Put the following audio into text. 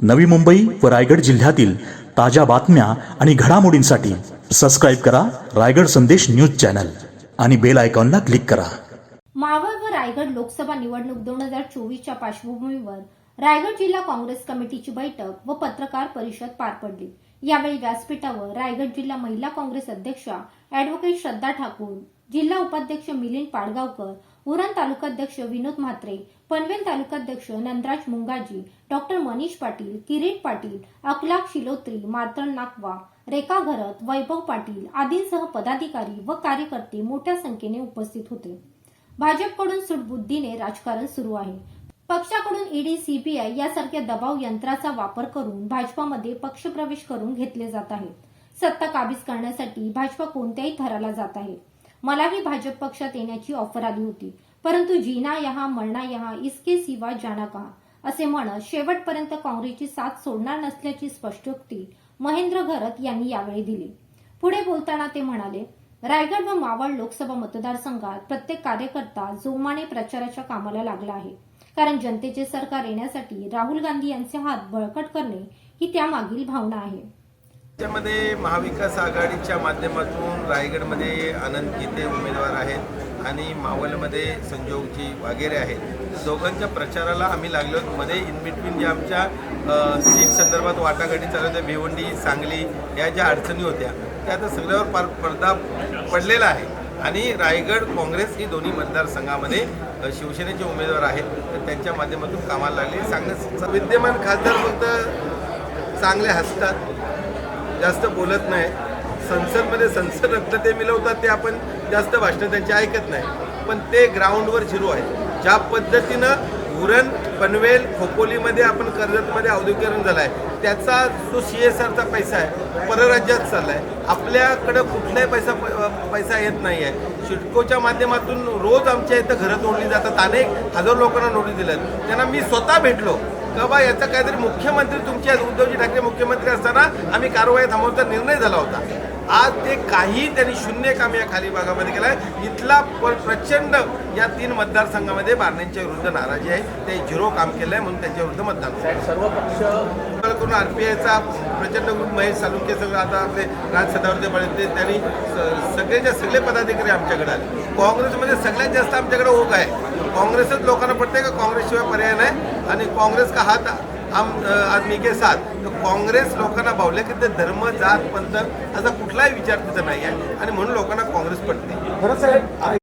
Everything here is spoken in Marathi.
नवी मुंबई व रायगड जिल्ह्यातील ताज्या बातम्या आणि घडामोडींसाठी सबस्क्राईब करा रायगड संदेश न्यूज चॅनल आणि बेल आयकॉनला क्लिक करा. मावळ व रायगड लोकसभा निवडणूक दोन हजार चोवीसच्या पार्श्वभूमीवर रायगड जिल्हा काँग्रेस कमिटीची बैठक व पत्रकार परिषद पार पडली. यावेळी व्यासपीठावर रायगड जिल्हा महिला काँग्रेस अध्यक्षा अॅडव्होकेट श्रद्धा ठाकूर जिल्हा उपाध्यक्ष मिलिंद पाडगावकर उरण तालुकाध्यक्ष विनोद म्हात्रे पनवेल तालुकाध्यक्ष नंदराज मुंगाजी डॉक्टर मनीष पाटील किरीट पाटील अखलाक शिलोत्री मार्तन नाकवा रेखा घरत वैभव पाटील आदींसह पदाधिकारी व कार्यकर्ते मोठ्या संख्येने उपस्थित होते. भाजपकडून सुटबुद्धीने राजकारण सुरू आहे. पक्षाकडून ईडी सीबीआय यासारख्या दबाव यंत्राचा वापर करून भाजपामध्ये पक्षप्रवेश करून घेतले जात आहे. सत्ता काबीज करण्यासाठी भाजपा कोणत्याही थराला जात आहे. मलाही भाजप पक्षात येण्याची ऑफर आली होती. परंतु जीना यहा मरणा यहा इसके सिवा जाना कहा? असे म्हणत शेवटपर्यंत काँग्रेसची साथ सोडणार नसल्याची स्पष्टोक्ती महेंद्र घरत यांनी यावेळी दिली. पुढे बोलताना ते म्हणाले रायगड व मावळ लोकसभा मतदारसंघात प्रत्येक कार्यकर्ता जोमाने प्रचाराच्या कामाला लागला आहे. कारण जनतेचे सरकार येण्यासाठी राहुल गांधी यांचे हात बळकट करणे ही त्यामागील भावना आहे. त्यामध्ये महाविकास आघाडीच्या माध्यमातून रायगडमध्ये आनंद गीते उमेदवार आहेत आणि मावलमध्ये संजोगजी वगैरे आहेत. दोघांच्या प्रचाराला आम्ही लागलो मध्ये इन बिटवीन ज्या आमच्या सीट संदर्भात वाटाघाटी चालू होत्या भिवंडी सांगली या ज्या अडचणी होत्या त्या आता सगळ्यावर पार पडदा पडलेला आहे. आणि रायगड काँग्रेस ही दोन्ही मतदारसंघामध्ये शिवसेनेचे उमेदवार आहेत. तर त्यांच्या माध्यमातून कामाला लागले. सांगण्यास विद्यमान खासदार फक्त चांगले हसतात. जास्त बोलत नाही. संसदमध्ये संसद रक्त ते मिळवतात ते आपण जास्त भाषणं त्यांची ऐकत नाही. पण ते ग्राउंडवर झिरो आहे. ज्या पद्धतीनं उरण पनवेल खोपोलीमध्ये आपण कर्जतमध्ये औद्योगिकरण झालं आहे त्याचा जो सी एस आरचा पैसा आहे परराज्यात चालला आहे आपल्याकडं कुठलाही पैसा पैसा येत नाही आहे शिडकोच्या माध्यमातून रोज आमच्या इथं घरं तोडली जातात. अनेक हजारो लोकांना नोटीस दिल्यात. त्यांना मी स्वतः भेटलो. का बा याचा काहीतरी मुख्यमंत्री तुमच्या उद्धवजी ठाकरे मुख्यमंत्री असताना आम्ही कारवाई थांबवचा निर्णय झाला होता. आज ते काही त्यांनी शून्य काम या खाली भागामध्ये केलं आहे इथला प्रचंड या तीन मतदारसंघामध्ये बारण्यांच्या विरुद्ध नाराजी आहे. ते झिरो काम केलं आहे म्हणून त्यांच्या विरुद्ध मतदान सर्व पक्ष करून आरपीआयचा प्रचंड ग्रुप महेश सालुंके सगळं आता आपले राज सदावर्ते बळते त्यांनी स- सगळेच्या सगळे पदाधिकारी आमच्याकडे आले. काँग्रेसमध्ये सगळ्यात जास्त आमच्याकडे ओघ आहे. काँग्रेसच लोकांना पडते का? काँग्रेसशिवाय पर्याय नाही. आणि काँग्रेस का हात आम आदमी के साथ. तर काँग्रेस लोकांना भावले की ते धर्म जात पंथ असा कुठलाही विचार तिथं नाही आहे. आणि म्हणून लोकांना काँग्रेस पडते.